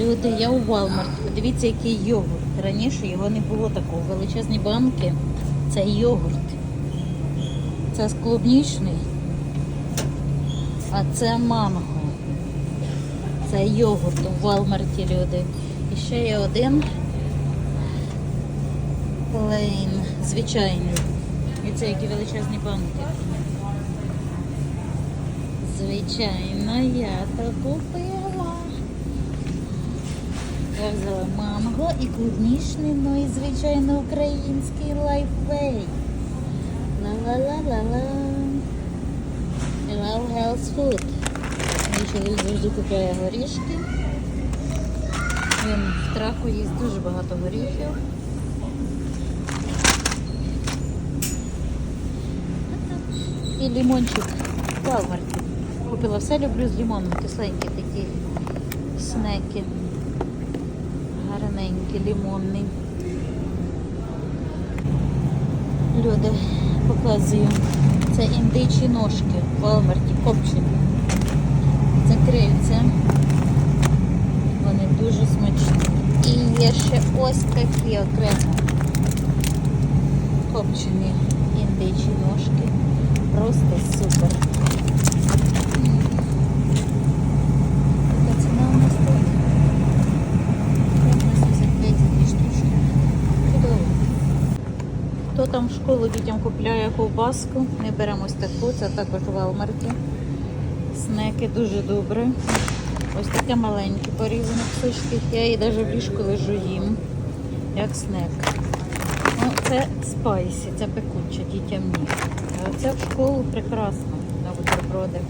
Люди, я у Walmart. Подивіться, який йогурт. Раніше його не було такого. Величезні банки. Це йогурт. Це з клубнічний. А це манго. Це йогурт у Walmart, люди. І ще є один плейн, звичайний. І це які величезні банки. Звичайно, я то купила. Я взяла манго і клубнічний, ну і звичайно український лайфвей. Ла-ла-ла-ла-ла. Love Health Food. Мій чоловік завжди купляє горішки. Він в траку їсть дуже багато горіхів. І лимончик в Купила все, люблю з лимоном. Кисленькі такі снеки. Гарненькі, лимонний. Люди, показую. Це індичі ножки в копчені. копчені. Закриються. Вони дуже смачні. І є ще ось такі окремо копчені Хто там в школу дітям купляє ковбаску? Ми беремо ось таку, це також в Walmart. Снеки дуже добре. Ось таке маленьке порізане кусочки. Я її навіть в ліжку лежу їм, як снек. Ну, це спайсі, це пекуче, дітям ні. Це в школу прекрасно на бутерброди.